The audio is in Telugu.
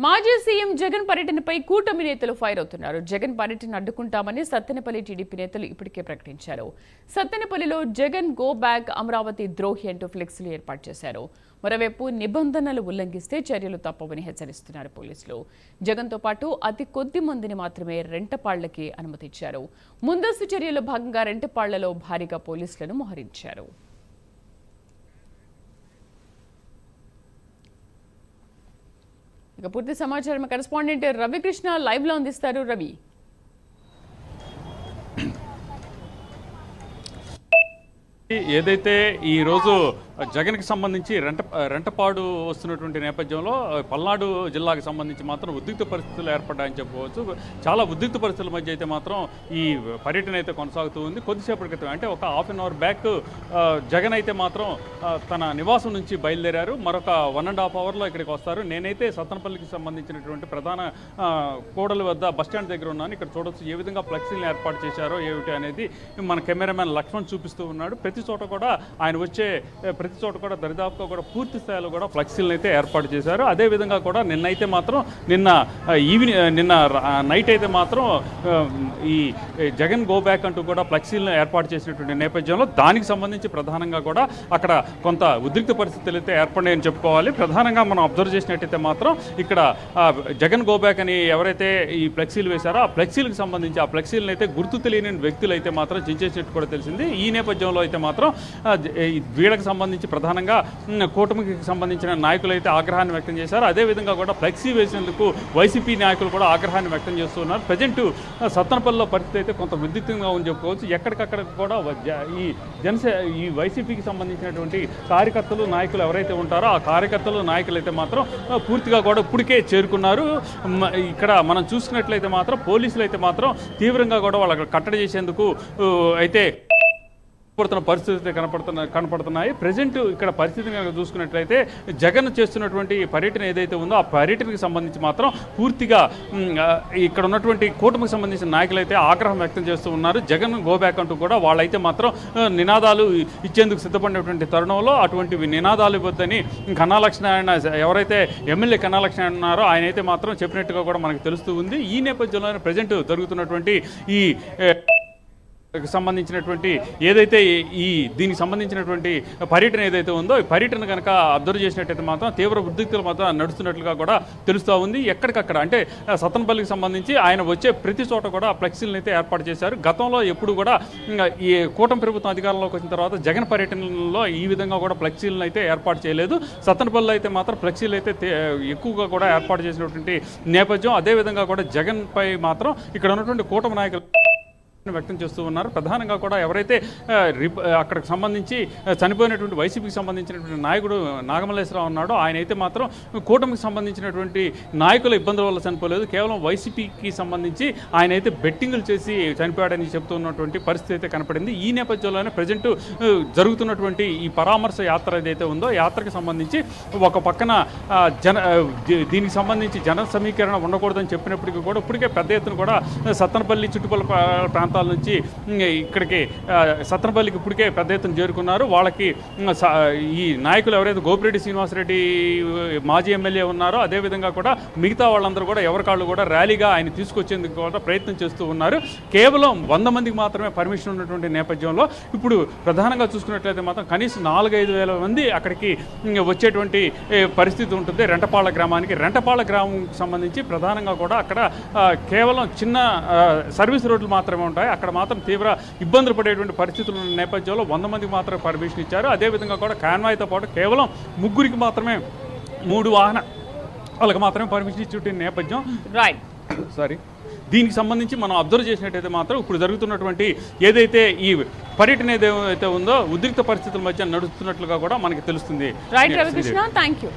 మాజీ సీఎం జగన్ పర్యటనపై కూటమి నేతలు ఫైర్ అవుతున్నారు. జగన్ పర్యటన అడ్డుకుంటామని సత్తెనపల్లి టీడీపీ నేతలు ఇప్పటికే ప్రకటించారు. సత్తెనపల్లిలో జగన్ గో బ్యాక్ అమరావతి ద్రోహి అంటూ ఫ్లెక్స్లు ఏర్పాటు చేశారు. మరోవైపు నిబంధనలు ఉల్లంఘిస్తే చర్యలు తప్పవని హెచ్చరిస్తున్నారు పోలీసులు. జగన్తో పాటు అతి కొద్ది మందిని మాత్రమే రెంటపాళ్ళకి అనుమతిచ్చారు. ముందస్తు చర్యల భాగంగా రెంటపాళ్ళలో భారీగా పోలీసులను మోహరించారు. ఇక పూర్తి సమాచారం కరెస్పాండెంట్ రవికృష్ణ లైవ్లో అందిస్తారు. రవి. ఏదైతే ఈ రోజు జగన్కి సంబంధించి రెంట రెంటపాడు వస్తున్నటువంటి నేపథ్యంలో పల్నాడు జిల్లాకు సంబంధించి మాత్రం ఉద్రిక్త పరిస్థితులు ఏర్పడ్డాయని చెప్పుకోవచ్చు. చాలా ఉద్రిక్త పరిస్థితుల మధ్య అయితే మాత్రం ఈ పర్యటన అయితే కొనసాగుతూ ఉంది. కొద్దిసేపటి క్రితం అంటే ఒక half an hour back Jagan అయితే మాత్రం తన నివాసం నుంచి బయలుదేరారు. మరొక వన్ అండ్ హాఫ్ అవర్లో ఇక్కడికి వస్తారు. నేనైతే సత్తనపల్లికి సంబంధించినటువంటి ప్రధాన కోడల వద్ద బస్టాండ్ దగ్గర ఉన్నాను. ఇక్కడ చూడొచ్చు ఏ విధంగా ఫ్లెక్సీలను ఏర్పాటు చేశారో ఏమిటి అనేది మన కెమెరామెన్ లక్ష్మణ్ చూపిస్తూ ఉన్నాడు. ప్రతి చోట కూడా ఆయన వచ్చే ప్రతి చోట కూడా దరిదాపుగా కూడా పూర్తి స్థాయిలో కూడా ఫ్లెక్సీలను అయితే ఏర్పాటు చేశారు. అదే విధంగా కూడా నిన్నైతే మాత్రం నిన్న ఈవినింగ్ నిన్న నైట్ అయితే మాత్రం ఈ జగన్ గో బ్యాక్ అంటూ కూడా ఫ్లెక్సీలను ఏర్పాటు చేసినటువంటి నేపథ్యంలో దానికి సంబంధించి ప్రధానంగా కూడా అక్కడ కొంత ఉద్రిక్త పరిస్థితులు అయితే ఏర్పడినాయని చెప్పుకోవాలి. ప్రధానంగా మనం అబ్జర్వ్ చేసినట్టయితే మాత్రం ఇక్కడ జగన్ గో బ్యాక్ అని ఎవరైతే ఈ ఫ్లెక్సీలు వేశారో ఆ ఫ్లెక్సీలకు సంబంధించి ఆ ఫ్లెక్సీలను అయితే గుర్తు తెలియని వ్యక్తులు అయితే మాత్రం చించేసినట్టు కూడా తెలిసింది. ఈ నేపథ్యంలో అయితే మాత్రం ఈ వీళ్ళకి సంబంధించి ప్రధానంగా కూటమికి సంబంధించిన నాయకులు అయితే ఆగ్రహాన్ని వ్యక్తం చేశారు. అదేవిధంగా కూడా ఫ్లెక్సీ వేసేందుకు వైసీపీ నాయకులు కూడా ఆగ్రహాన్ని వ్యక్తం చేస్తున్నారు ప్రజెంట్ సత్తనపల్లిలో పరిస్థితి అయితే కొంత విద్యుత్తంగా ఉంది చెప్పుకోవచ్చు. ఎక్కడికక్కడ కూడా జ- ఈ జనసే ఈ వైసీపీకి సంబంధించినటువంటి కార్యకర్తలు నాయకులు ఎవరైతే ఉంటారో ఆ కార్యకర్తలు నాయకులు అయితే మాత్రం పూర్తిగా కూడా ఇప్పటికే చేరుకున్నారు. ఇక్కడ మనం చూసుకున్నట్లయితే మాత్రం పోలీసులు అయితే మాత్రం తీవ్రంగా కూడా వాళ్ళకి కట్టడి చేసేందుకు అయితే కనపడుతున్న పరిస్థితి అయితే కనపడుతున్న కనపడుతున్నాయి. ప్రజెంట్ ఇక్కడ పరిస్థితిని కనుక చూసుకున్నట్లయితే జగన్ చేస్తున్నటువంటి పర్యటన ఏదైతే ఉందో ఆ పర్యటనకి సంబంధించి మాత్రం పూర్తిగా ఇక్కడ ఉన్నటువంటి కూటమికి సంబంధించిన నాయకులు అయితే ఆగ్రహం వ్యక్తం చేస్తూ ఉన్నారు. జగన్ గోబ్యాక్ అంటూ కూడా వాళ్ళైతే మాత్రం నినాదాలు ఇచ్చేందుకు సిద్ధపడినటువంటి తరుణంలో అటువంటి నినాదాలు ఇవ్వద్దని కన్నాలక్ష్మీనారాయణ ఎవరైతే ఎమ్మెల్యే కన్నాలక్ష్మీనారాయణ ఉన్నారో ఆయన అయితే మాత్రం చెప్పినట్టుగా కూడా మనకు తెలుస్తూ ఉంది. ఈ నేపథ్యంలోనే ప్రజెంట్ జరుగుతున్నటువంటి ఈ సంబంధించినటువంటి ఏదైతే ఈ దీనికి సంబంధించినటువంటి పర్యటన ఏదైతే ఉందో ఈ పర్యటన కనుక అబ్జర్వ్ చేసినట్టయితే మాత్రం తీవ్ర ఉద్రిక్తులు మాత్రం నడుస్తున్నట్లుగా కూడా తెలుస్తూ ఉంది. ఎక్కడికక్కడ? అంటే సతన్పల్లికి సంబంధించి ఆయన వచ్చే ప్రతి చోట కూడా ఫ్లెక్సీలను అయితే ఏర్పాటు చేశారు. గతంలో ఎప్పుడు కూడా ఇంకా ఈ కూటమి ప్రభుత్వం అధికారంలోకి వచ్చిన తర్వాత జగన్ పర్యటనలో ఈ విధంగా కూడా ఫ్లెక్సీలను అయితే ఏర్పాటు చేయలేదు. సతన్పల్లి అయితే మాత్రం ఫ్లెక్సీలు అయితే ఎక్కువగా కూడా ఏర్పాటు చేసినటువంటి నేపథ్యం. అదేవిధంగా కూడా జగన్పై మాత్రం ఇక్కడ ఉన్నటువంటి కూటమి నాయకులు వ్యక్తం చేస్తూ ఉన్నారు. ప్రధానంగా కూడా ఎవరైతే అక్కడికి సంబంధించి చనిపోయినటువంటి వైసీపీకి సంబంధించినటువంటి నాయకుడు నాగమల్లేశ్వరరావు ఉన్నాడు ఆయన అయితే మాత్రం కూటమికి సంబంధించినటువంటి నాయకుల ఇబ్బందుల వల్ల చనిపోలేదు. కేవలం వైసీపీకి సంబంధించి ఆయన అయితే బెట్టింగులు చేసి చనిపోయాడని చెప్తున్నటువంటి పరిస్థితి అయితే కనపడింది. ఈ నేపథ్యంలోనే ప్రజెంట్ జరుగుతున్నటువంటి ఈ పరామర్శ యాత్ర ఏదైతే ఉందో యాత్రకు సంబంధించి ఒక పక్కన జన దీనికి సంబంధించి జన సమీకరణ ఉండకూడదని చెప్పినప్పటికీ కూడా ఇప్పటికే పెద్ద ఎత్తున కూడా సత్తనపల్లి చుట్టుపక్కల ప్రాంతం ప్రాంతాల నుంచి ఇక్కడికి సత్రపల్లికి ఇప్పటికే పెద్ద ఎత్తున చేరుకున్నారు. వాళ్ళకి ఈ నాయకులు ఎవరైతే గోపిరెడ్డి శ్రీనివాసరెడ్డి మాజీ ఎమ్మెల్యే ఉన్నారో అదేవిధంగా కూడా మిగతా వాళ్ళందరూ కూడా ఎవరికాళ్ళు కూడా ర్యాలీగా ఆయన తీసుకొచ్చేందుకు కూడా ప్రయత్నం చేస్తూ ఉన్నారు. కేవలం వంద మందికి మాత్రమే పర్మిషన్ ఉన్నటువంటి నేపథ్యంలో ఇప్పుడు ప్రధానంగా చూసుకున్నట్లయితే మాత్రం కనీసం నాలుగైదు వేల మంది అక్కడికి వచ్చేటువంటి పరిస్థితి ఉంటుంది. రెంటపాళ్ళ గ్రామానికి రెంటపాళ్ళ గ్రామంకి సంబంధించి ప్రధానంగా కూడా అక్కడ కేవలం చిన్న సర్వీస్ రోడ్లు మాత్రమే ఉంటాయి. అక్కడ మాత్రం తీవ్ర ఇబ్బందులు పడేటువంటి పరిస్థితులు ఉన్న నేపథ్యంలో వంద మందికి మాత్రమే పర్మిషన్ ఇచ్చారు. అదేవిధంగా కూడా కాన్వాయ్తో పాటు కేవలం ముగ్గురికి మాత్రమే మూడు వాహన వాళ్ళకి మాత్రమే పర్మిషన్ ఇచ్చేటువంటి నేపథ్యం. రైట్ సారీ దీనికి సంబంధించి మనం అబ్జర్వ్ చేసినట్టయితే మాత్రం ఇప్పుడు జరుగుతున్నటువంటి ఏదైతే ఈ పర్యటన ఏదైతే ఉందో ఉద్రిక్త పరిస్థితుల మధ్య నడుస్తున్నట్లుగా కూడా మనకి తెలుస్తుంది. Right Ravikrishna thank you